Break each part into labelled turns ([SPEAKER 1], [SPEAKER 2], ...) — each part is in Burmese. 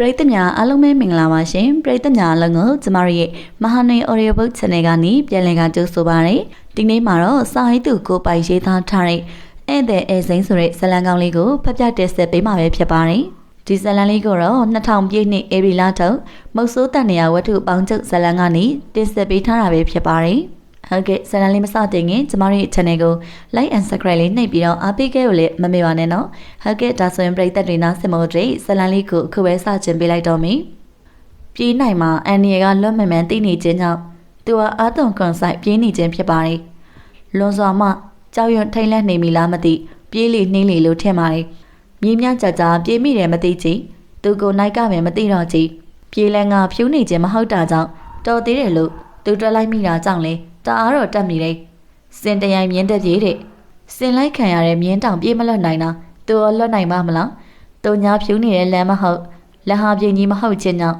[SPEAKER 1] ပရိသတ်များအားလုံးပဲမင်္ဂလာပါရှင်ပရိသတ်များအားလုံးကိုကျမတို့ရဲ့မဟာနေ audio book channel ကနေပြန်လည်ကကြိုဆိုပါရစေဒီနေ့မှာတော့စာရေးသူကိုပိုင်ရေးသားထားတဲ့ဧည့်သည်ဧစိမ့်ဆိုတဲ့ဇာတ်လမ်းကောင်းလေးကိုဖတ်ပြတင်ဆက်ပေးမှာပဲဖြစ်ပါတယ်ဒီဇာတ်လမ်းလေးကိုတော့2000ပြည့်နှစ်ဧပြီလထုတ်မုတ်ဆိုးတန်နေရဝတ္ထုပေါင်းချုပ်ဇာတ်လမ်းကနေတင်ဆက်ပေးထားတာပဲဖြစ်ပါတယ် ဟုတ်ကဲ့ဇာတ်လမ်းလေးမစတင်ခင်ကျမတို့ရဲ့ channel ကို like and subscribe လေးနှိပ်ပြီးတော့အားပေးခဲ့လို့လည်းမမေ့ပါနဲ့နော်ဟုတ်ကဲ့ဒါဆိုရင်ပရိသတ်တွေနားစင်မို့တွေဇာတ်လမ်းလေးကိုအခုပဲစတင်ပေးလိုက်တော့မယ်ပြေးနိုင်မှာအန်နီရကလွတ်မှန်မှန်သိနေခြင်းကြောင့်သူဟာအာတုံကွန်ဆိုင်ပြေးနေခြင်းဖြစ်ပါတယ်လွန်စွာမှကြောက်ရွံ့ထိတ်လန့်နေမိလားမသိပြေးလေနှင်းလေလို့ထင်ပါတယ်မြေမြကြကြပြေးမိတယ်မသိချီသူကိုနိုင်ကပဲမသိတော့ချီပြေးလဲငါဖြူးနေခြင်းမဟုတ်တာကြောင့်တော်သေးတယ်လို့ သူတွက်လိုက်မိတာကြောင့်လေတအားတော့တက်မိတယ်စင်တရိုင်မြင်းတက်ပြေးတဲ့စင်လိုက်ခံရတဲ့မြင်းတောင်ပြေးမလွတ်နိုင်တာသူရောလွတ်နိုင်ပါမလားသူညာဖြူးနေတဲ့လမ်းမဟုတ်လက်ဟာပြင်းကြီးမဟုတ်ခြင်းကြောင့်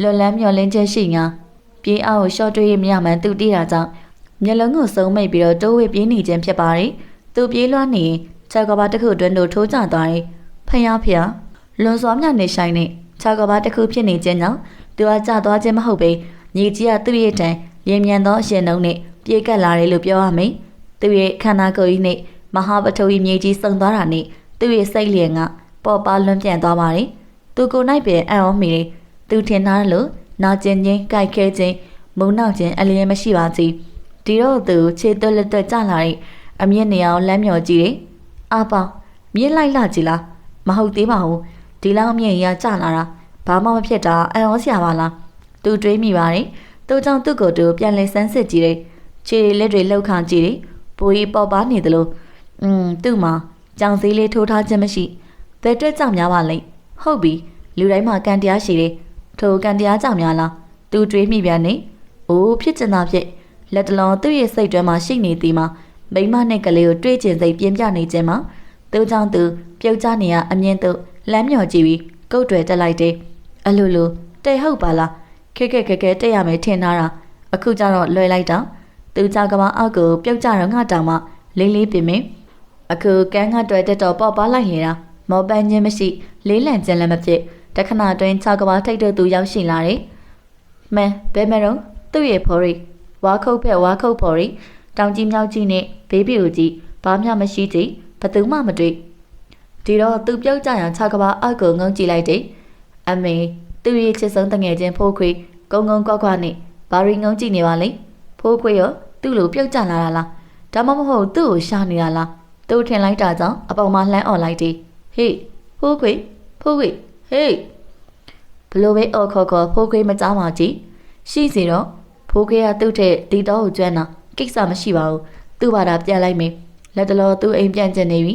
[SPEAKER 1] လွတ်လန်းမျောလင်းချက်ရှိငါပြေးအောင်ရှော့တွေးရမရမှန်းသူတည်တာကြောင့်မျက်လုံးကိုစုံမိတ်ပြီးတော့တိုးဝေပြေးနေခြင်းဖြစ်ပါတယ်သူပြေးလွှားနေခြေကဘာတစ်ခုတွင်တို့ထိုးကျသွားတယ်ဖျားဖျားလွန်စွာမြနေဆိုင်နဲ့ခြေကဘာတစ်ခုဖြစ်နေခြင်းကြောင့်သူကကျသွားခြင်းမဟုတ်ပဲ ညီကြီးကသူ့ရဲ့တန်လျင်မြန်သောအရှင်နှုံးနဲ့ပြေးကပ်လာတယ်လို့ပြောရမယ်သူရဲ့ခန္ဓာကိုယ်ကြီးနဲ့မဟာပထဝီမြေကြီးစုံသွားတာနဲ့သူ့ရဲ့စိတ်လျင်ကပေါ်ပါလွန်ပြန်သွားပါတယ်သူကိုယ်၌ပင်အံ့ဩမိတယ်သူထင်ထားလို့နာကျင်ချင်းကြိုက်ခဲခြင်းမုံနောက်ခြင်းအလျင်မရှိပါစီဒီတော့သူခြေသွက်လက်သွက်ကျလာတဲ့အမြင့်နေအောင်လမ်းမြော်ကြည့်တယ်အာပေါင်းမြင့်လိုက်လာကြည်လားမဟုတ်သေးပါဘူးဒီလောက်အမြင့်ရကျလာတာဘာမှမဖြစ်တာအံ့ဩစရာပါလား သူတွေးမိပါတယ်သူကြောင့်သူ့ကိုယ်သူပြန်လဲဆန်းစစ်ကြည့်တယ်ခြေလက်တွေလှုပ်ခါကြည့်တယ်ဘိုးကြီးပေါ်ပါနေသလိုอืมသူ့မှာကြောင်စည်းလေးထိုးထားခြင်းမရှိဘယ်အတွက်ကြောင့်များပါလိမ့်ဟုတ်ပြီလူတိုင်းမှာကံတရားရှိတယ်ထိုကံတရားကြောင့်များလားသူတွေးမိပြန်နေအိုးဖြစ်ချင်တာဖြစ်လက်တလုံးသူ့ရဲ့စိတ်တွဲမှာရှိနေသည်မှာမိမနဲ့ကလေးကိုတွေးကျင်စိတ်ပြင်းပြနေခြင်းမှာသူကြောင့်သူပြုတ်ကျနေရအမြင့်သူလမ်းမြော်ကြည့်ပြီးကုတ်တွေတက်လိုက်တယ်အလိုလိုတဲ့ဟုတ်ပါလား ခက်ခက်ခက်ခက်တက်ရမယ်ထင်ထားတာအခုကျတော့လွယ်လိုက်တာသူကြောက်ကမအောက်ကိုပြုတ်ကြတော့ငါတောင်မှလေးလေးပင်မင်းအခုကန်းငါတွေ့တက်တော့ပေါ့ပါလိုက်နေတာမောပန်းခြင်းမရှိလေးလံကျင်လည်းမဖြစ်တခဏတွင်၆ကဘာထိတ်တဲ့သူရောက်ရှိလာတယ်။မန်ဘဲမရုံသူ့ရဲ့ဖော်ရီဝါခုတ်ဖက်ဝါခုတ်ဖော်ရီတောင်ကြီးမြောက်ကြီးနဲ့ဘေးဘီကိုကြည့်ဘာမှမရှိကြည့်ဘသူမှမတွေ့ဒီတော့သူပြုတ်ကြရ၆ကဘာအောက်ကိုငုံကြည့်လိုက်တယ်။အမေ သူ့ရဲ့ချစ်ဆုံးတငယ်ချင်းဖိုးခွေကုန်းကုန်းကွက်ကွက်နဲ့ဘာရီငုံကြည့်နေပါလိမ့်ဖိုးခွေရောသူ့လိုပြုတ်ကြလာတာလားဒါမှမဟုတ်သူ့ကိုရှာနေတာလားသူထင်လိုက်တာကြောင့်အပေါ်မှာလှမ်းអော်လိုက်တယ်ဟေးဖိုးခွေဖိုးခွေဟေးဘလို့ပဲအော်ခေါ်ခေါ်ဖိုးခွေးမကြောက်ပါကြည့်ရှိစီတော့ဖိုးခွေးကသူ့ထက်ဒီတော့ကိုကျွမ်းတာကိစ္စမရှိပါဘူးသူ့ဘာသာပြန်လိုက်မယ်လက်တလောသူ့အိမ်ပြန်ကျင်နေပြီ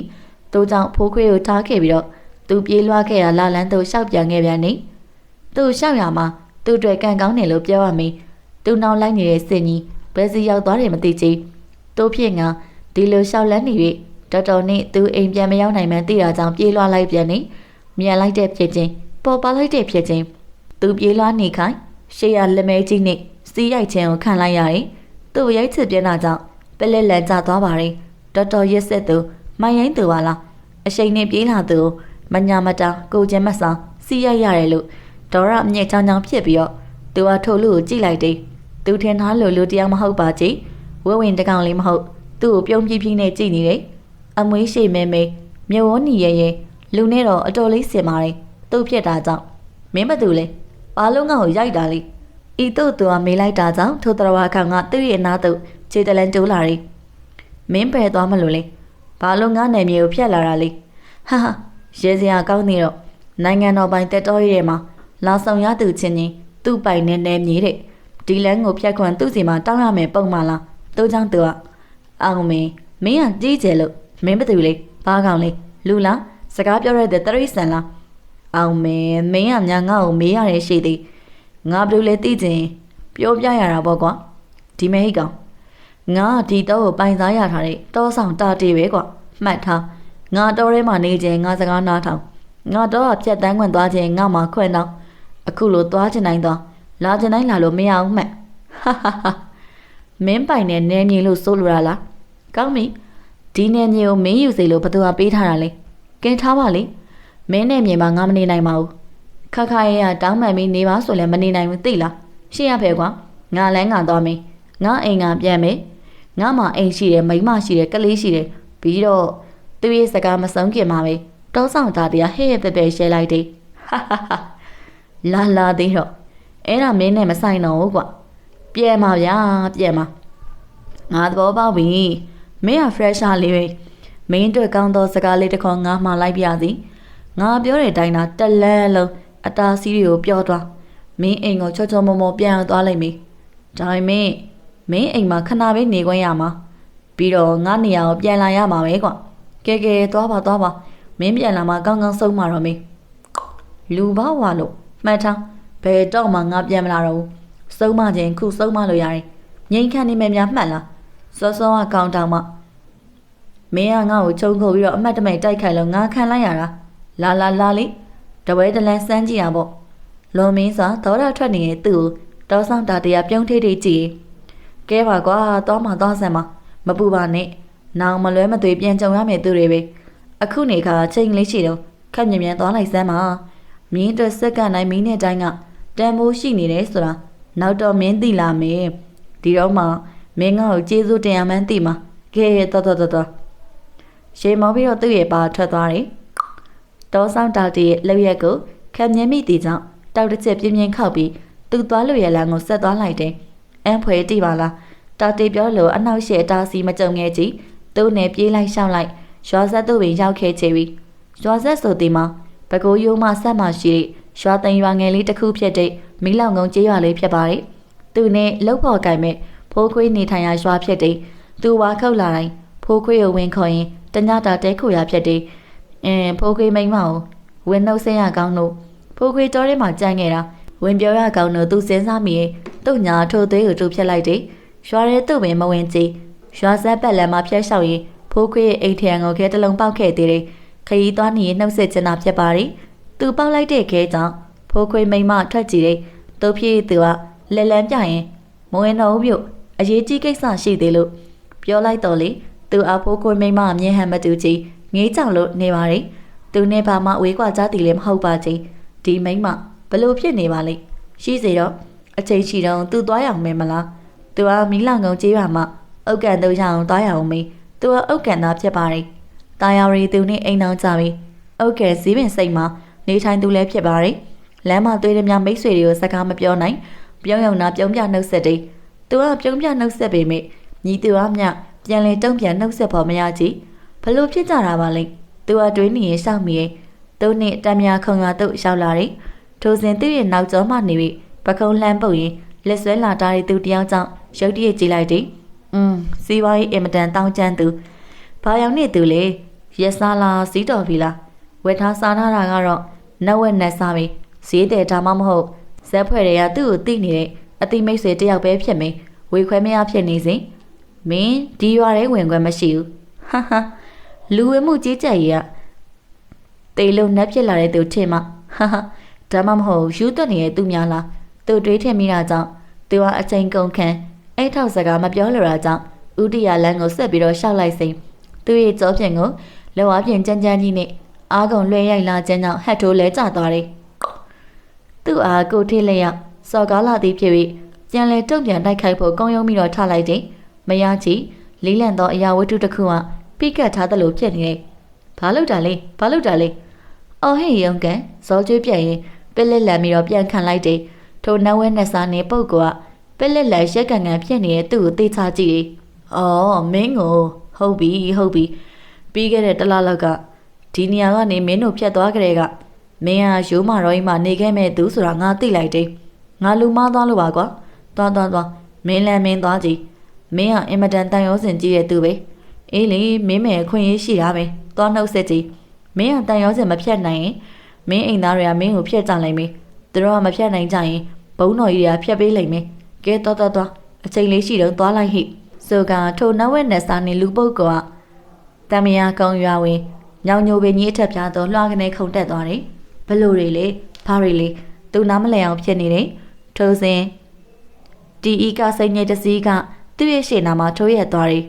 [SPEAKER 1] သူ့ကြောင့်ဖိုးခွေးကိုထားခဲ့ပြီးတော့သူပြေးလွှားခဲ့ရလာလန်းသူရှောက်ပြန်ခဲ့ပြန်နေ သူ့ရှောက်ရမှာသူ့အတွက်ကံကောင်းတယ်လို့ပြောရမယ်သူ့နောက်လိုက်နေတဲ့စင်ကြီးဘယ်စီရောက်သွားတယ်မသိချေတို့ဖြစ်ငါဒီလိုရှောက်လန်းနေပြီတော်တော်နဲ့သူအိမ်ပြန်မရောက်နိုင်မှန်းသိတာကြောင့်ပြေးလွှားလိုက်ပြန်နေမြန်လိုက်တဲ့ဖြစ်ချင်းပေါ်ပါလိုက်တဲ့ဖြစ်ချင်းသူပြေးလွှားနေခိုင်းရှေ့ရလက်မဲကြီးနဲ့စီးရိုက်ခြင်းကိုခံလိုက်ရတယ်သူ့ရိုက်ချစ်ပြင်းတာကြောင့်ပလက်လက်ကျသွားပါတယ်တော်တော်ရက်ဆက်သူမိုင်းရင်သူပါလားအရှိန်နဲ့ပြေးလာသူမညာမတာကိုကျင်းမဆောင်စီးရိုက်ရတယ်လို့ ဒေါ်ရအမြင့်ချောင်းချောင်းဖြစ်ပြီးတော့သူကထုတ်လို့ကိုကြည့်လိုက်တယ်သူထင်ထားလို့လူတယောက်မဟုတ်ပါကြည်ဝဲဝင်တကောင်လေးမဟုတ်သူ့ကိုပြုံးပြပြနဲ့ကြည့်နေတယ်အမွေးရှိမဲမဲမြဝန်းနီရဲ့ရဲ့လူနဲ့တော့အတော်လေးစင်ပါတယ်သူ့ဖြစ်တာကြောင့်မင်းမတူလဲဘာလုံးငါ့ကိုရိုက်တာလေဤတို့သူကမေးလိုက်တာကြောင့်ထိုတော်ဝါခန့်ကသူ့ရဲ့နားသို့ခြေတလန်တိုးလာတယ်မင်းပယ်သွားမလို့လေဘာလုံးငါနယ်မြေကိုဖျက်လာတာလေဟာဟာရဲစရာကောင်းနေတော့နိုင်ငံတော်ပိုင်တက်တော်ရဲမှာ လာဆောင်ရသူချင်းချင်းသူ့ပိုင်နဲ့နယ်မြေတဲ့ဒီလန်းကိုဖျက်ခွန်သူ့စီမှာတောင်းရမယ်ပုံမှန်လားသူကြောင့်သူကအောင်မင်းမင်းကကြီးကျယ်လို့မင်းဘသူလေဘာကောင်လေလူလားစကားပြောရတဲ့တရိษံလားအောင်မင်းမင်းကညာငါ့ကိုမေးရတယ်ရှိသေးငါဘလို့လဲသိချင်ပြောပြရတာပေါ့ကွာဒီမဲဟိကောင်ငါဒီတော့ကိုပိုင်စားရထားတဲ့တောဆောင်တာတေပဲကွာမှတ်ထားငါတော်ထဲမှာနေခြင်းငါစကားနားထောင်ငါတော့ဖြတ်တန်းခွင့်သွားခြင်းငါမှခွင့်တော့ အခုလိုသွားခြင်းတိုင်းတော့လာခြင်းတိုင်းလာလို့မရအောင်မှတ်ဟာဟာဟာမင်းပိုင်နဲ့နေမြေလို့စိုးလိုတာလားကောင်းပြီဒီနယ်မြေကိုမင်းယူစေလို့ဘသူကပေးထားတာလဲကင်ထားပါလေမင်းနဲ့မြေမှာငါမနေနိုင်ပါဘူးခခရဲရတောင်းမှန်ပြီးနေပါဆိုလည်းမနေနိုင်ဘူးသိလားရှင်းရဖဲကွာငါလည်းငါသွားမေးငါအိမ်ကပြန်မေးငါမှအိမ်ရှိတယ်မိန်းမရှိတယ်ကလေးရှိတယ်ပြီးတော့သူရဲ့စကားမဆုံးခင်မှာပဲတောဆောင်သားတရားဟဲ့ဟဲ့ပဲပဲရှဲလိုက်တယ်ဟာဟာဟာ လာလာသေးတော့အဲ့ဒါမင်းနဲ့မဆိုင်တော့ဘူးကွာပြန်ပါဗျာပြန်ပါငါသဘောပေါက်ပြီမင်းက fresher လေးပဲမင်းအတွက်ကောင်းသောစကားလေးတစ်ခေါက်ငါမှားလိုက်ပြစီငါပြောတဲ့အတိုင်းသာတက်လန်းလုံးအတားစီးတွေကိုပြောသွားမင်းအိမ်ကိုချောချောမောမောပြန်အောင်သွားလိုက်ပြီဒါပေမဲ့မင်းအိမ်မှာခဏပဲနေခွင့်ရမှာပြီးတော့ငါနေရာကိုပြန်လာရမှာပဲကွာကဲကဲသွားပါသွားပါမင်းပြန်လာမှကောင်းကောင်းဆုံးမှာတော့မင်းလူဘာဝါလို့ မှတ်ထားဘယ်တော့မှငါပြန်မလာတော့ဘူးစုံမခြင်းခုစုံမလို့ရတယ်ငိမ့်ခန့်နေမယ်များမှတ်လားစောစောကကောင်းတောင်မှမင်းကငါ့ကိုချုံခုတ်ပြီးတော့အမတ်တမိတ်တိုက်ခိုက်လို့ငါခံလိုက်ရတာလာလာလာလေးတပွဲတလန်းစမ်းကြည့်ရပေါ့လွန်မင်းစွာဒေါရထွက်နေတဲ့သူ့ကိုတောဆောင်တာတရားပြုံးထိထိကြည့်ကဲပါကွာသွားမှသွားစမ်းပါမပူပါနဲ့နောင်မလွဲမသွေပြန်ကြုံရမယ်သူတွေပဲအခုနေခါချိန်လေးရှိတော့ခက်မြင်မြန်သွားလိုက်စမ်းပါ မင်းအတွက်စက်ကနိုင်မင်းနဲ့တိုင်းကတန်ဖိုးရှိနေတယ်ဆိုတာနောက်တော့မင်းသိလာမယ်ဒီတော့မှမင်းငါ့ကိုကျေးဇူးတင်ရမှန်းသိမှာကဲတော်တော်တော်တော်ရှေမောပြီးတော့သူ့ရဲ့ပါထွက်သွားတယ်တောဆောင်တာတီရဲ့လောက်ရက်ကိုခံမြင်မိတဲ့ကြောင့်တောက်တစ်ချက်ပြင်းပြင်းခောက်ပြီးသူ့သွားလို့ရလန်းကိုဆက်သွားလိုက်တယ်အန်ဖွယ်တိပါလားတာတီပြောလို့အနောက်ရှေ့တာစီမကြုံငယ်ကြည့်သူ့နဲ့ပြေးလိုက်ရှောက်လိုက်ရွာဆက်သူ့ပင်ရောက်ခဲ့ချေပြီရွာဆက်ဆိုဒီမှာ ဘကိုးရိုးမဆက်မှရှိတဲ့ရွာသိမ်ရွာငယ်လေးတစ်ခုဖြစ်တဲ့မီးလောင်ကုန်းကျေးရွာလေးဖြစ်ပါတယ်သူနဲ့လှုပ်ဖို့ကင်မဲ့ဖိုးခွေးနေထိုင်ရာရွာဖြစ်တဲ့သူဝါခောက်လာတိုင်းဖိုးခွေးကိုဝင်ခေါ်ရင်တညတာတဲခိုရဖြစ်တဲ့အင်းဖိုးခွေးမိန်းမကိုဝင်နှုတ်ဆက်ရကောင်းလို့ဖိုးခွေးတော်ထဲမှာကြမ်းခဲ့တာဝင်ပြောရကောင်းလို့သူစဉ်းစားမိရင်သူ့ညာထိုသေးကိုတူဖြစ်လိုက်တယ်ရွာရဲသူ့ပင်မဝင်ကြည့်ရွာဆက်ပတ်လမ်းမှာဖျက်လျှောက်ရင်ဖိုးခွေးရဲ့အိတ်ထရံကိုခဲတလုံးပေါက်ခဲ့သေးတယ် ခရီးသွားနေရင်နှုတ်ဆက်ချင်တာဖြစ်ပါရီသူပေါက်လိုက်တဲ့ခဲကြောင့်ဖိုးခွေးမိန်းမထွက်ကြည့်တယ်သူဖြစ်သူကလက်လန်းပြရင်မဝင်တော့ဘူးပြုတ်အရေးကြီးကိစ္စရှိသေးလို့ပြောလိုက်တော့လေသူအဖိုးခွေးမိန်းမအမြင်ဟန်မတူကြည့်ငေးကြောင်လို့နေပါရီသူနဲ့ဘာမှဝေးကွာကြသည်လည်းမဟုတ်ပါချင်းဒီမိန်းမဘလို့ဖြစ်နေပါလိမ့်ရှိစေတော့အချိန်ရှိတော့သူသွားရအောင်မယ်မလားသူကမီးလောင်ကုန်းကြေးရွာမှာအုတ်ကန်တို့ရအောင်သွားရအောင်မေးသူကအုတ်ကန်သားဖြစ်ပါရီ တာယာရီသူနဲ့အိမ်အောင်ကြပြီအုတ်ကန်စည်းပင်စိတ်မှာနေထိုင်သူလည်းဖြစ်ပါရီလမ်းမှာတွေ့တဲ့များမိတ်ဆွေတွေကိုစကားမပြောနိုင်ပြုံးယုံနာပြုံးပြနှုတ်ဆက်တယ်သူကပြုံးပြနှုတ်ဆက်ပေမဲ့ညီသူကမြပြန်လဲတုံးပြန်နှုတ်ဆက်ဖို့မရကြည့်ဘလို့ဖြစ်ကြတာပါလိမ့်သူကတွေးနေရင်ရှောက်မိရဲ့သူနဲ့တမ်းများခုံရွာတို့ရှောက်လာတယ်ထိုစဉ်သူ့ရဲ့နောက်ကျောမှနေပြီးပကုံးလှမ်းပုတ်ရင်လက်ဆွဲလာတာတဲ့သူတယောက်ကြောင့်ရုတ်တရက်ကြည့်လိုက်တယ်။อืมစီးပွားရေးအင်မတန်တောင်းကျမ်းသူ ဘာယောင်နေသူလေရက်စားလားစီးတော်ပြီလားဝက်ထားစားထားတာကတော့နက်ဝက်နက်စားပြီဈေးတယ်ဒါမှမဟုတ်ဇက်ဖွဲ့တွေကသူ့ကိုတိနေတဲ့အတိမိတ်ဆွေတယောက်ပဲဖြစ်မင်းဝေခွဲမရဖြစ်နေစဉ်မင်းဒီရွာထဲဝင်ခွင့်မရှိဘူးဟာဟာလူဝင်မှုကြီးကြပ်ရေးကတေလုံးနှက်ဖြစ်လာတဲ့သူထင်မှာဟာဟာဒါမှမဟုတ်ယူသွက်နေတဲ့သူများလားသူတွေးထင်မိတာကြောင့်သူကအချိန်ကုန်ခံအဲ့ထောက်စကားမပြောလိုတာကြောင့်ဥတီယာလန်းကိုဆက်ပြီးတော့ရှောက်လိုက်စိန် သူရဲ့ကြောဖြင့်ကိုလောဝါဖြင့်ကြမ်းကြမ်းကြီးနဲ့အားကုန်လွှဲရိုက်လာခြင်းကြောင့်ဟတ်ထိုးလဲကျသွားတယ်သူ့အားကိုထိလျက်စော်ကားလာသည်ဖြစ်ပြီးပြန်လဲတုံ့ပြန်တိုက်ခိုက်ဖို့ကောင်းရုံးပြီးတော့ထားလိုက်တယ်မရချီလေးလံသောအရာဝတ္ထုတစ်ခုကပိကတ်ထားသလိုဖြစ်နေတယ်ဘာလို့တာလဲဘာလို့တာလဲအော်ဟေ့ရုံကန်ဇောကျွေးပြက်ရင်ပစ်လက်လန်ပြီးတော့ပြန်ခံလိုက်တယ်ထိုနဝဲနဲ့စားနေပုတ်ကပက်လက်လက်ရက်ကန်ကန်ဖြစ်နေတဲ့သူ့ကိုသိချကြည့်။အော်မင်းကို ဟုတ်ပြီဟုတ်ပြီပြီးခဲ့တဲ့တလားလောက်ကဒီနေရာကနေမင်းတို့ဖြတ်သွားကြတဲ့ကမင်းဟာရိုးမာရောကြီးမှနေခဲ့မဲ့သူဆိုတာငါသိလိုက်တယ်။ငါလူမသွားလို့ပါကွာ။သွားသွားသွားမင်းလည်းမင်းသွားကြည့်။မင်းကအင်မတန်တန်ရောစင်ကြီးရဲ့သူပဲ။အေးလေမင်းမယ်အခွင့်အရေးရှိတာပဲ။သွားနှုတ်ဆက်ကြည့်။မင်းကတန်ရောစင်မဖြတ်နိုင်ရင်မင်းအိမ်သားတွေကမင်းကိုဖြတ်ကြလိုက်မယ်။သူတို့ကမဖြတ်နိုင်ကြရင်ဘုံတော်ကြီးတွေကဖြတ်ပေးလိုက်မယ်ကဲတော်တော်တော်အချိန်လေးရှိတော့သွားလိုက်ဟိ ဆိုကထိုနဝက်နဲ့စာနေလူပုတ်ကတမယာကုံရွာဝင်ညောင်ညိုပင်ကြီးအထက်ပြားတော့လွှာကနေခုန်တက်သွားတယ်ဘလို့တွေလေဘာတွေလေသူနားမလဲအောင်ဖြစ်နေတယ်ထိုးစဉ်တီအီကစိတ်ညစ်တစည်းကသူ့ရဲ့ရှေ့နာမှာထိုးရက်သွားတယ်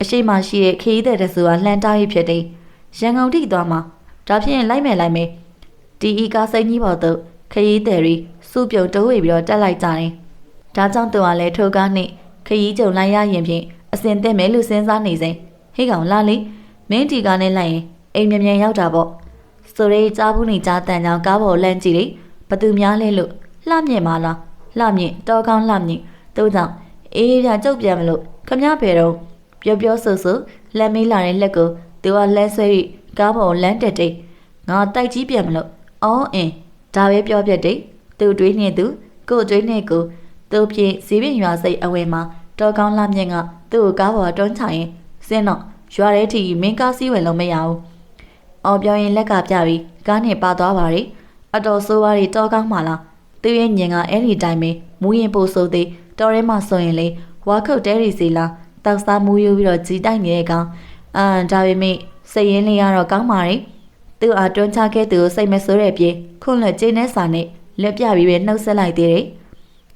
[SPEAKER 1] အရှိမရှိတဲ့ခီးတဲ့တဆူကလှန်တားရဖြစ်တယ်ရန်ကုန်ထိသွားမှာဒါဖြင့်လိုက်မယ်လိုက်မယ်တီအီကားစိတ်ကြီးပေါ်သို့ခရီးသည်ရီစုပြုံတိုးဝေပြီးတော့တက်လိုက်ကြတယ်။ဒါကြောင့်သူကလည်းထိုကားနှင့် ခရီးကြုံလိုက်ရရင်ဖြင့်အစင်သက်မယ်လို့စဉ်းစားနေစဉ်ဟေးကောင်လာလေမင်းတီကားနဲ့လိုက်ရင်အိမ်မြန်မြန်ရောက်တာပေါ့။ဆိုရဲကြားဘူးနေကြားတန်ကြောင်ကားပေါ်လန့်ကြည့်လေဘသူများလဲလို့လှမြင့်ပါလားလှမြင့်တော်ကောင်းလှမြင့်တို့ကြောင့်အေးပြကြုတ်ပြန်မလို့ခမဖယ်တော့ပြောပြောဆိုဆိုလက်မေးလာတဲ့လက်ကိုသူကလဲဆွဲပြီးကားပေါ်လမ်းတက်တိတ်ငါတိုက်ကြီးပြန်မလို့အော်အင်းဒါပဲပြောပြတဲ့သူတွေးနေသူကိုတွေးနေကို သူဖြင့်ဈေးပြင်ရွာစိတ်အဝယ်မှာတော်ကောင်းလှမြင့်ကသူ့ကိုကားပေါ်တွန်းချရင်စင်းတော့ရွာထဲထိမင်းကားစည်းဝင်လို့မရဘူးအော်ပြောရင်လက်ကပြပြီးကားနဲ့ပါသွားပါလေအတော်ဆိုးပါးတွေတော်ကောင်းမှလားသူရဲ့ညင်ကအဲ့ဒီတိုင်းပဲမူရင်ပို့ဆိုသေးတော်ရဲမှဆိုရင်လေဝါခုတ်တဲရီစီလားတောက်စားမူယူပြီးတော့ကြီးတိုက်နေတဲ့ကောင်အမ်ဒါပေမဲ့စိတ်ရင်းလေးကတော့ကောင်းပါလေသူ့အားတွန်းချခဲ့သူကိုစိတ်မဆိုးတဲ့ပြေခွန့်လွတ်ကျင်းတဲ့စာနဲ့လက်ပြပြီးပဲနှုတ်ဆက်လိုက်သေးတယ်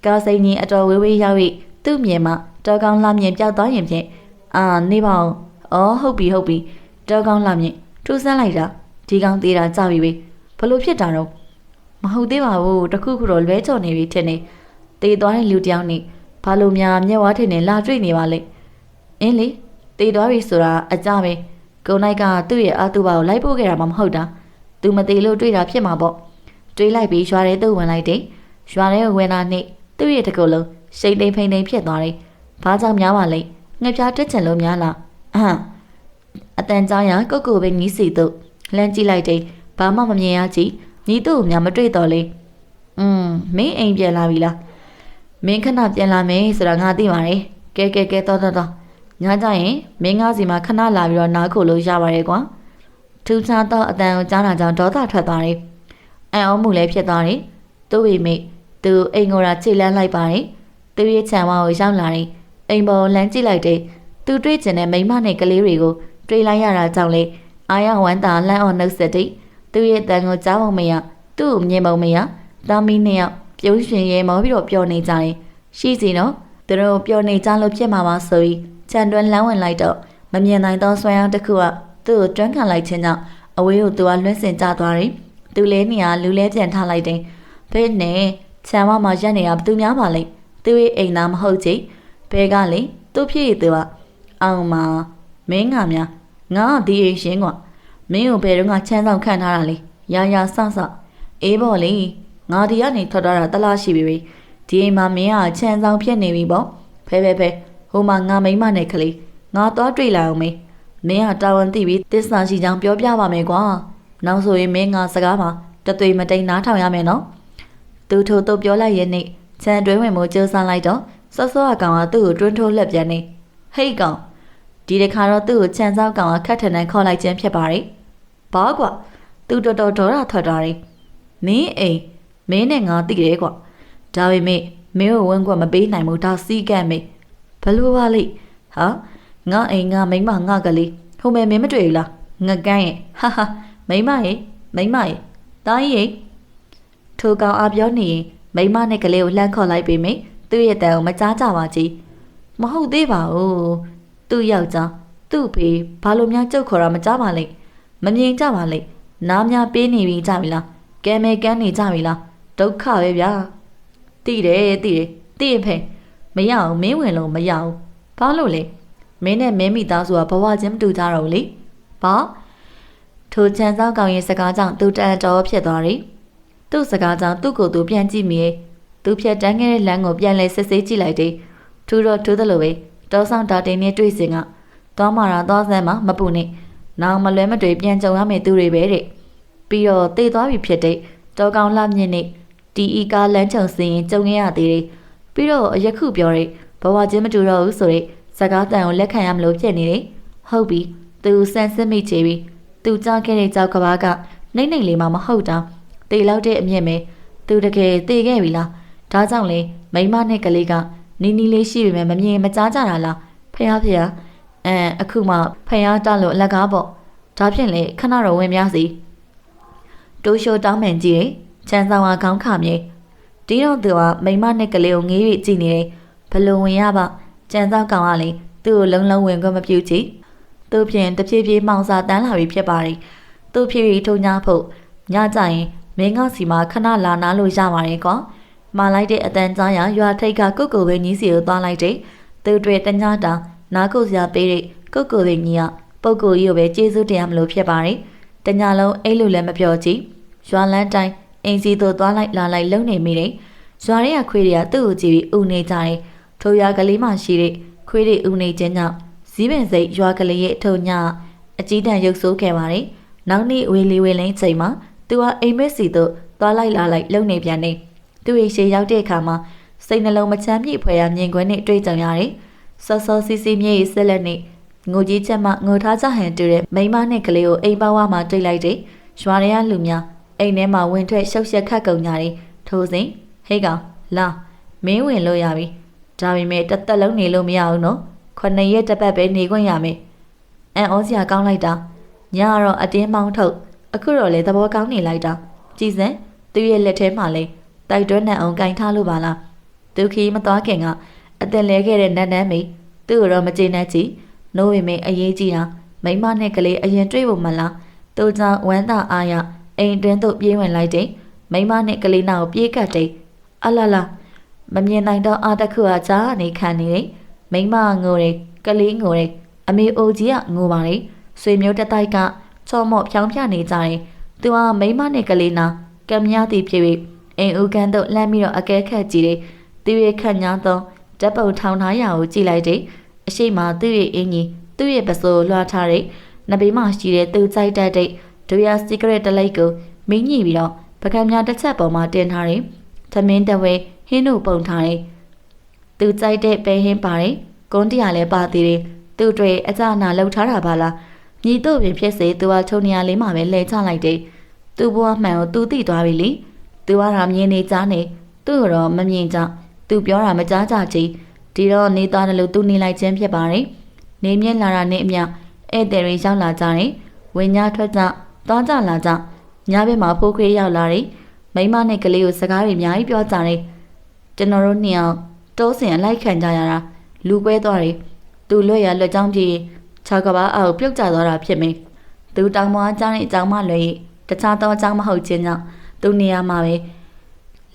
[SPEAKER 1] ကားစိန်ကြီးအတော်ဝေးဝေးရောက်ပြီးသူ့မြေမှာတော်ကောင်းလာမြင်ပြောက်သွားရင်ဖြင့်အာနေပါအောင်အော်ဟုတ်ပြီဟုတ်ပြီတော်ကောင်းလာမြင်ထူးဆန်းလိုက်တာဒီကောင်သေးတာကြပြီပဲဘလို့ဖြစ်တာတော့မဟုတ်သေးပါဘူးတခုခုတော့လွဲချော်နေပြီထင်နေတေးသွားတဲ့လူတယောက်နေဘာလို့များမျက်ဝါးထင်နေလာတွေ့နေပါလဲအင်းလေတေးသွားပြီဆိုတာအကြပဲကုံလိုက်ကသူ့ရဲ့အတူပါကိုလိုက်ပို့ခဲ့တာမှမဟုတ်တာသူမသေးလို့တွေ့တာဖြစ်မှာပေါ့တွေးလိုက်ပြီးရွာထဲသို့ဝင်လိုက်တယ်ရွာထဲကိုဝင်လာနှင့် သူ့ရဲ့တကုတ်လုံးရှိန်တိမ်ဖိန်တိမ်ဖြစ်သွားတယ်ဘာကြောင့်များပါလဲငှက်ပြားတက်ချင်လို့များလားအဟမ်အတန်ကြောင်ရကုတ်ကိုပဲညီးစီတို့လမ်းကြည့်လိုက်တယ်ဘာမှမမြင်ရကြည့်ညီတို့ကိုများမတွေ့တော့လေอืมမင်းအိမ်ပြန်လာပြီလားမင်းခဏပြန်လာမယ်ဆိုတာငါသိပါတယ်ကဲကဲကဲတော်တော်တော်ညကြရင်မင်းငါးစီမှာခဏလာပြီးတော့နားခိုလို့ရပါတယ်ကွာထူးခြားသောအတန်ကိုကြားတာကြောင့်ဒေါသထွက်သွားတယ်အံ့ဩမှုလည်းဖြစ်သွားတယ်သူ့ဝိမိ သူအိမ်ကိုရာခြေလန်းလိုက်ပါတယ်သူရဲ့ခြံဝါကိုရောက်လာတယ်အိမ်ပေါ်လမ်းကြည့်လိုက်တယ်သူတွေ့ကျင်တဲ့မိန်းမနဲ့ကလေးတွေကိုတွေ့လိုက်ရတာကြောင့်လေအာရဝမ်းသာလန့်အောင်နှုတ်ဆက်တယ်သူ့ရဲ့တန်ကိုကြားဖို့မရသူ့ကိုမြင်ဖို့မရသားမီးနှစ်ယောက်ပြုံးရှင်ရဲမောပြီးတော့ပျော်နေကြတယ်ရှိစီနော်သူတို့ပျော်နေကြလို့ဖြစ်မှာပါဆိုပြီးခြံတွင်းလမ်းဝင်လိုက်တော့မမြင်နိုင်သောဆွဲအောင်တစ်ခုကသူ့ကိုတွန်းကန်လိုက်ခြင်းကြောင့်အဝေးကိုသူကလွှင့်စင်ကျသွားတယ်သူလဲနေရလူလဲပြန်ထားလိုက်တယ်ဘယ်နဲ့ ခြံမမှာရက်နေတာဘသူများပါလဲသူ့ရဲ့အိမ်သားမဟုတ်ချေဘဲကလေသူ့ဖြစ်ရသူကအောင်မမင်းငါများငါဒီအိမ်ရှင်ကမင်းကိုဘယ်တော့မှချမ်းဆောင်ခံထားတာလေရာရာဆဆအေးပေါ့လေငါဒီကနေထွက်သွားတာတလားရှိပြီပဲဒီအိမ်မှာမင်းကချမ်းဆောင်ဖြစ်နေပြီပေါ့ဖဲဖဲဖဲဟိုမှာငါမိမနဲ့ကလေးငါသွားတွေ့လာအောင်မေးမင်းကတာဝန်သိပြီးတစ္ဆာရှိကြောင်းပြောပြပါမယ်ကွာနောက်ဆိုရင်မင်းငါစကားမှာတသွေမတိန်နားထောင်ရမယ်နော် သူထို့တော့ပြောလိုက်ရဲ့နေ့ချန်တွဲဝင်မှုကြိုးစားလိုက်တော့စောစောအကောင်ကသူ့ကိုတွန်းထိုးလှက်ပြန်နေဟိတ်ကောင်ဒီတစ်ခါတော့သူ့ကိုချန်စောက်ကောင်ကခတ်ထန်ထန်ခေါ်လိုက်ခြင်းဖြစ်ပါတယ်ဘာကွာသူတော်တော်ဒေါရထွက်သွားတယ်မင်းအိမ်မင်းနဲ့ငါသိတယ်ကွာဒါပေမဲ့မင်းကိုဝန်းကွက်မပေးနိုင်ဘူးဒါစီးကန့်မေဘလို့ပါလိဟာငါအိမ်ငါမိမငါကလေးဟိုမဲမင်းမတွေ့ဘူးလားငကန်းရဲ့ဟာဟာမိမရဲ့မိမရဲ့တားကြီးရဲ့ ထိုကောင်အပြောနေရင်မိမနဲ့ကလေးကိုလှမ်းခေါ်လိုက်ပေမယ့်သူ့ရဲ့တန်ကိုမကြားကြပါကြီးမဟုတ်သေးပါဘူးသူ့ယောက်ျားသူ့ဖေဘာလို့များကြုတ်ခေါ်တာမကြားပါလိမ့်မမြင်ကြပါလိမ့်နားများပေးနေပြီကြပြီလားကဲမဲကန်းနေကြပြီလားဒုက္ခပဲဗျာတိတယ်တိတယ်တိရင်ဖေမရအောင်မင်းဝင်လို့မရအောင်ဘာလို့လဲမင်းနဲ့မင်းမိသားစုကဘဝချင်းမတူကြတော့ဘူးလေဘာထိုချန်စောက်ကောင်ရဲ့စကားကြောင့်သူတန်တော်ဖြစ်သွားတယ် သူ့စကားကြောင့်သူ့ကိုယ်သူပြန်ကြည့်မိရဲ့သူဖြတ်တန်းခဲ့တဲ့လမ်းကိုပြန်လဲစစ်ဆေးကြည့်လိုက်တယ်ထူတော့ထူးသလိုပဲတောဆောင်တာတင်နဲ့တွေ့စင်ကသွားမာတာသွားစမ်းမှာမပူနဲ့နောင်မလွဲမတွေ့ပြန်ကြုံရမယ့်သူတွေပဲတဲ့ပြီးတော့တေသွားပြီဖြစ်တဲ့တောကောင်လှမြင့်နဲ့တီအီကားလမ်းချုံစင်ရင်ကြုံခဲ့ရသေးတယ်ပြီးတော့ယခုပြောတဲ့ဘဝချင်းမတူတော့ဘူးဆိုတဲ့စကားတန်ကိုလက်ခံရမလို့ဖြစ်နေတယ်ဟုတ်ပြီသူဆန်စစ်မိချေပြီသူကြားခဲ့တဲ့ကြောက်ကဘာကနှိမ့်နှိမ့်လေးမှမဟုတ်တာ တေလောက်တဲ့အမြင့်ပဲသူတကယ်တေခဲ့ပြီလားဒါကြောင့်လေမိမနဲ့ကလေးကနီနီလေးရှိပေမဲ့မမြင်မကြားကြတာလားဖះဖះအဲအခုမှဖះတလို့အလကားပေါ့ဒါဖြင့်လေခဏတော့ဝင်များစီတိုးရှိုတောင်းမှန်ကြည့်ချမ်းဆောင်ကခေါင်းခမြေတီးတော့သူကမိမနဲ့ကလေးကိုငေး၍ကြည့်နေတယ်ဘလုံဝင်ရပါကြံစောက်ကောင်ကလေသူ့ကိုလုံးလုံးဝင်ခွင့်မပြုချီသူ့ဖြင့်တဖြည်းဖြည်းမှောင်စာတန်းလာပြီဖြစ်ပါရီသူ့ဖြည်းဖြည်းထုံညာဖို့ညကြရင် မင်းကစီမှာခဏလာနာလို့ရပါတယ်ကွာမာလိုက်တဲ့အတန်ကြားရရွာထိတ်ကကုတ်ကိုပဲညီးစီကိုသွားလိုက်တဲ့သူတွေတညာတာနားကုတ်စရာပေးတဲ့ကုတ်ကိုပဲညီကပုတ်ကိုကြီးကိုပဲကျေးဇူးတရားမလို့ဖြစ်ပါတယ်တညာလုံးအဲ့လိုလည်းမပြောကြည့်ရွာလန်းတိုင်းအင်းစီတို့သွားလိုက်လာလိုက်လုံနေမိတယ်ရွာရဲကခွေးတွေကသူ့ကိုကြည့်ပြီးဥနေကြတယ်ထိုရွာကလေးမှရှိတဲ့ခွေးတွေဥနေခြင်းကြောင့်ဇီးပင်စိတ်ရွာကလေးရဲ့အထုံညအကြီးတန်းရုပ်ဆိုးခဲ့ပါတယ်နောက်နေ့ဝေလီဝေလင်းချိန်မှာ သူကအိမ်မက်စီတို့သွားလိုက်လာလိုက်လုံနေပြန်တယ်သူ့ရဲ့ရှေ့ရောက်တဲ့အခါမှာစိတ်နှလုံးမချမ်းမြေ့ဖွယ်ရာမြင်ကွင်းနဲ့တွေ့ကြုံရတယ်စောစောစီစီမြေ့ရဲ့ဆက်လက်နဲ့ငိုကြီးချက်မှငိုထားကြဟန်တူတဲ့မိန်းမနဲ့ကလေးကိုအိမ်ပါဝါမှာတွေ့လိုက်တဲ့ရွာရဲလူများအိမ်ထဲမှာဝင်ထွက်ရှုပ်ရှက်ခတ်ကုန်ကြတယ်ထိုးစဉ်ဟေးကောင်လာမင်းဝင်လို့ရပြီဒါပေမဲ့တစ်သက်လုံးနေလို့မရဘူးနော်ခုနှစ်ရက်တစ်ပတ်ပဲနေခွင့်ရမယ်အန်ဩစရာကောင်းလိုက်တာညကတော့အတင်းမောင်းထုတ် အခုတော့လေသဘောကောင်းနေလိုက်တာကြည်စံသူ့ရဲ့လက်ထဲမှာလေတိုက်တွန်းနဲ့အောင်ကင်ထားလို့ပါလားသူခီးမသွားခင်ကအတင်လဲခဲ့တဲ့နတ်နန်းမိသူ့ကိုတော့မကျေနပ်ကြည့်နိုးဝေမေအရေးကြီးတာမိမနဲ့ကလေးအရင်တွေ့ဖို့မလားသူကြောင့်ဝမ်းသာအားရအိမ်တွင်းသို့ပြေးဝင်လိုက်တဲ့မိမနဲ့ကလေးနာကိုပြေးကတ်တဲ့အလလာမမြင်နိုင်တော့အာတခုအချာနေခံနေတယ်မိမငိုတယ်ကလေးငိုတယ်အမေအိုကြီးကငိုပါလေဆွေမျိုးတက်တိုက်က ချော့မော့ဖြောင်းပြနေကြတယ်သူကမိမနဲ့ကလေးနာကံများသည်ဖြစ်ပြီးအိမ်ဦးကန်တို့လှမ်းပြီးတော့အကဲခတ်ကြည့်တယ်သူရဲ့ခန့်ညာသောဓာတ်ပုံထောင်ထားရာကိုကြည့်လိုက်တယ်အရှိမသူ့ရဲ့အင်ကြီးသူ့ရဲ့ပစိုးလွှားထားတဲ့နဘေးမှာရှိတဲ့သူကြိုက်တတ်တဲ့ဒူယာစီကရက်တလိုက်ကိုမင်းညိပြီးတော့ပကံများတစ်ချက်ပေါ်မှာတင်ထားတယ်သမင်းတဝဲဟင်းတို့ပုံထားတယ်သူကြိုက်တဲ့ပဲဟင်းပါတယ်ကွန်းတရလည်းပါသေးတယ်သူ့တွေအကြနာလှုပ်ထားတာပါလား ညီတို့ပင်ဖြစ်စေသူကချုံနေရလေးမှာပဲလဲချလိုက်တယ်သူ့ဘဝမှန်ကိုသူသိသွားပြီလေသူကတော့မြင်နေကြနေသူ့ကတော့မမြင်ကြသူပြောတာမကြားကြကြည်ဒီတော့နေသားတယ်လို့သူနေလိုက်ခြင်းဖြစ်ပါတယ်နေမြင့်လာတာနဲ့အမျှဧည့်သည်တွေရောက်လာကြတယ်ဝင်းညာထွက်ကြသွားကြလာကြညဘက်မှာဖိုးခွေးရောက်လာတယ်မိမနဲ့ကလေးကိုစကားတွေအများကြီးပြောကြတယ်ကျွန်တော်တို့နှစ်ယောက်တိုးစင်အလိုက်ခံကြရတာလူပွဲသွားတယ်သူလွတ်ရလွတ်ကြောင်းပြေ ခြောက်ကဘာအောက်ပြုတ်ကျသွားတာဖြစ်မင်းသူတောင်မွားအကြောင်းနဲ့အကြောင်းမလွယ်တခြားသောအကြောင်းမဟုတ်ခြင်းကြောင့်သူနေရာမှာပဲ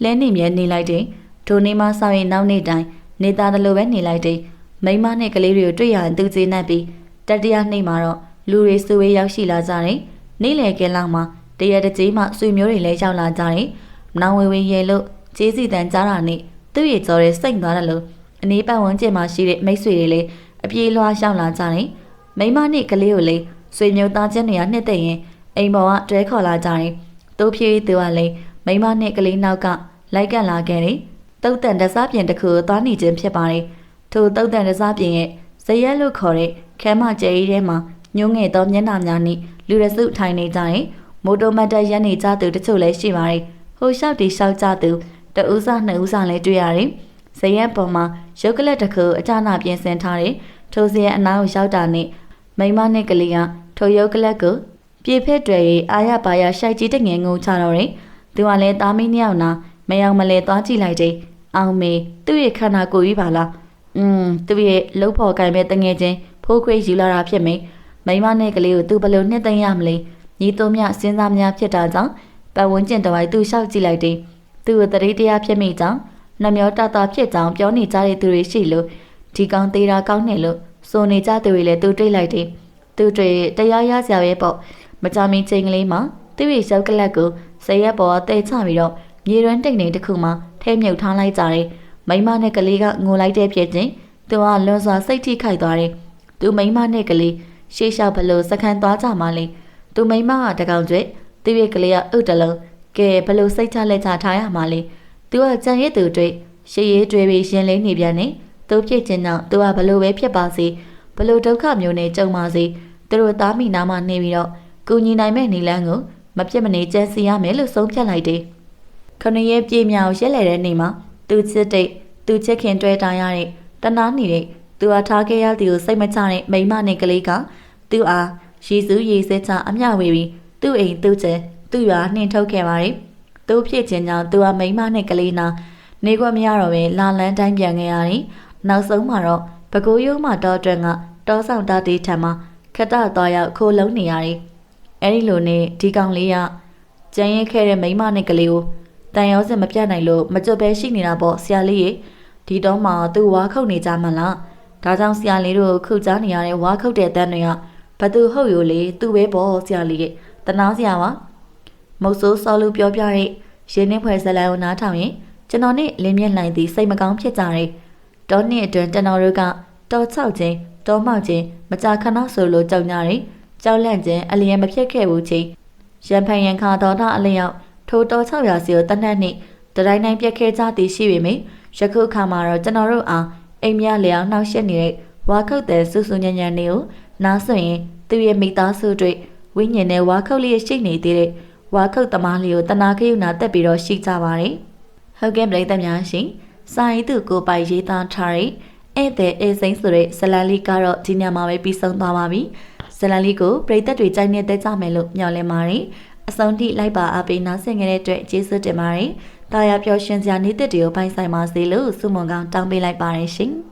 [SPEAKER 1] လဲနေမြဲနေလိုက်တယ်ဒိုနေမဆောက်ရင်နောက်နေ့တိုင်းနေသားတယ်လို့ပဲနေလိုက်တယ်မိမနဲ့ကလေးတွေကိုတွေ့ရရင်သူကျေနပ်ပြီးတတိယနေ့မှာတော့လူတွေစုဝေးရောက်ရှိလာကြတယ်နေ့လယ်ကဲလောက်မှာတရတကြီးမှဆွေမျိုးတွေလည်းရောက်လာကြတယ်နောင်ဝေဝေရဲလို့ကျေးစီတန်ကြားတာနဲ့သူ့ရဲ့ကြော်ရဲစိတ်သွားတယ်လို့အနည်းပတ်ဝန်းကျင်မှာရှိတဲ့မိတ်ဆွေတွေလည်းအပြေးလွှားရောက်လာကြတယ် မိမနဲ့ကလေးကိုလည်းဆွေမျိုးသားချင်းတွေကနှစ်သိမ့်ရင်အိမ်ပေါ်ကတွဲခေါ်လာကြတယ်သူဖြည်းသူကလည်းမိမနဲ့ကလေးနောက်ကလိုက်ကပ်လာခဲ့တယ်တုတ်တန်တစားပြင်တစ်ခုကိုသွားနေခြင်းဖြစ်ပါတယ်ထိုတုတ်တန်တစားပြင်ရဲ့ဇရက်လို့ခေါ်တဲ့ခဲမကျဲကြီးထဲမှာညှိုးငယ်သောမျက်နှာများနဲ့လူရစုထိုင်နေကြရင်မိုတိုမတ်တက်ရက်နေကြသူတချို့လည်းရှိပါတယ်ဟိုလျှောက်တီလျှောက်ကြသူတဦးစားနှစ်ဦးစားလည်းတွေ့ရတယ်ဇရက်ပေါ်မှာရုပ်ကလက်တစ်ခုအကြနာပြင်ဆင်ထားတဲ့ ထိုဇရက်အနားကိုရောက်တာနဲ့မိမနဲ့ကလေးကထိုရုပ်ကလက်ကိုပြေဖက်တွေအာရပါရရှိုက်ကြီးတငယ်ငုံချတော့တယ်သူကလည်းသားမင်းနှစ်ယောက်နာမယောင်မလဲသွားကြည့်လိုက်တယ်အောင်မေသူ့ရဲ့ခန္ဓာကိုယ်ကြီးပါလားอืมသူ့ရဲ့လှုပ်ဖော်ကင်ပဲတငယ်ချင်းဖိုးခွေးယူလာတာဖြစ်မိမိမနဲ့ကလေးကိုသူဘယ်လိုနှစ်သိမ့်ရမလဲညီတို့မြစဉ်းစားများဖြစ်တာကြောင့်ပတ်ဝန်းကျင်တစ်ဝိုက်သူ့လျှောက်ကြည့်လိုက်တယ်သူ့ကိုတတိတရားဖြစ်မိကြောင်းနှမျောတတာဖြစ်ကြောင်းပြောနေကြတဲ့သူတွေရှိလို့ ဒီကောင်သေးတာကောင်းနေလို့စိုးနေကြသူတွေလည်းသူတွေ့လိုက်တယ်သူတွေတရားရစရာပဲပေါ့မကြမီချိန်ကလေးမှာသူ့ရဲ့ရောက်ကလပ်ကိုဇရက်ပေါ်တဲချပြီးတော့မြေရွမ်းတိတ်နေတစ်ခုမှထဲမြုပ်ထားလိုက်ကြတယ်မိမနဲ့ကလေးကငိုလိုက်တဲ့ဖြစ်ချင်းသူကလွန်စွာစိတ်ထိခိုက်သွားတယ်သူမိမနဲ့ကလေးရှေ့လျှောက်ဘလို့စကန်သွားကြမှလဲသူမိမကတကောင်ကျွဲသူ့ရဲ့ကလေးကအုတ်တလုံးကဲဘလို့စိတ်ချလက်ချထားရမှလဲသူကကြံရည်သူတွေရှေ့ရေးတွေပြီးရှင်လေးနေပြန်နေ သူဖြစ်ချင်းကြောင့်သူကဘလို့ပဲဖြစ်ပါစေဘလို့ဒုက္ခမျိုးနဲ့ကြုံပါစေသူတို့သားမိနာမနေပြီးတော့ကူညီနိုင်မဲ့နီလန်းကိုမပြတ်မနေကြံစီရမယ်လို့ဆုံးဖြတ်လိုက်တယ်ခဏရဲ့ပြေမြောင်ရက်လေတဲ့နေ့မှာသူချစ်တဲ့သူချစ်ခင်တွေ့တာရတဲ့တနာနေတဲ့သူအားထားခဲ့ရသည်ကိုစိတ်မချတဲ့မိမနဲ့ကလေးကသူ့အားရည်စူးရည်စဲချအမျှဝေပြီးသူ့အိမ်သူ့ကျဲသူ့ရွာနှင်ထုတ်ခဲ့ပါတယ်။သူ့ဖြစ်ခြင်းကြောင့်သူဟာမိမနဲ့ကလေးနာနေခွင့်မရတော့ပဲလာလန်းတိုင်းပြန်ခဲ့ရတယ်။ နောက်ဆုံးမှာတော့ပကိုးရုံးမှာတောအတွက်ကတောဆောင်တာတီထံမှာခက်တသွားရောက်ခိုးလုံးနေရတယ်။အဲဒီလိုနဲ့ဒီကောင်လေးကကြံရင်ခဲ့တဲ့မိန်းမနဲ့ကလေးကိုတန်ရောစင်မပြတ်နိုင်လို့မကြွပဲရှိနေတာပေါ့ဆရာလေးရေဒီတော့မှသူ့ဝါခုတ်နေကြမှလားဒါကြောင့်ဆရာလေးတို့ခုတ်ကြားနေရတဲ့ဝါခုတ်တဲ့အတန်းတွေကဘသူဟုတ်ရိုလေသူ့ပဲပေါ့ဆရာလေးရဲ့တနာဆရာပါမုတ်ဆိုးစောလူပြောပြတဲ့ရင်းနှင်းဖွဲ့ဇလန်ကိုနားထောင်ရင်ကျွန်တော်နဲ့လင်းမြင့်နိုင်သည်စိတ်မကောင်းဖြစ်ကြတယ် တောနှစ်အတွင်းကျွန်တော်တို့ကတော်၆ချင်းတောမောက်ချင်းမကြာခဏဆိုလိုကြောက်ကြတယ်ကြောက်လန့်ခြင်းအလျင်မဖြစ်ခဲ့ဘူးချင်းရန်ဖန်ရန်ခါတော်တာအလျောက်ထိုတော်600စီကိုတနက်နေ့တတိုင်းတိုင်းပြက်ခဲကြသည်ရှိပေမယ့်ယခုအခါမှာတော့ကျွန်တော်တို့အားအိမ်မြလျောက်နှောက်ယှက်နေတဲ့ဝါခုတ်တဲ့ဆူဆူညံ့ညံ့လေးကိုနားဆိုရင်သူ့ရဲ့မိသားစုတွေဝိညာဉ်နဲ့ဝါခုတ်လေးရှိနေသေးတဲ့ဝါခုတ်သမားလေးကိုတနာခရုဏာတက်ပြီးတော့ရှိကြပါတယ်။ဟုတ်ကဲ့ပြည်သက်များရှင်။ စာရေးသူကိုပိုင်ရေးသားထားတဲ့ဧည့်သည်အေးစိမ့်ဆိုတဲ့ဇလန်လေးကတော့ဒီညမှာပဲပြီးဆုံးသွားပါပြီ။ဇလန်လေးကိုပြည်သက်တွေကြိုက်နေတဲ့ကြမယ်လို့မျှော်လင့်ပါတယ်။အဆုံးထိလိုက်ပါအားပေးနားဆင်ကြတဲ့အတွက်ကျေးဇူးတင်ပါတယ်။တာယာပျော်ရွှင်စရာနေ့တစ်တွေကိုပိုင်ဆိုင်ပါစေလို့ဆုမွန်ကောင်းတောင်းပေးလိုက်ပါတယ်ရှင်။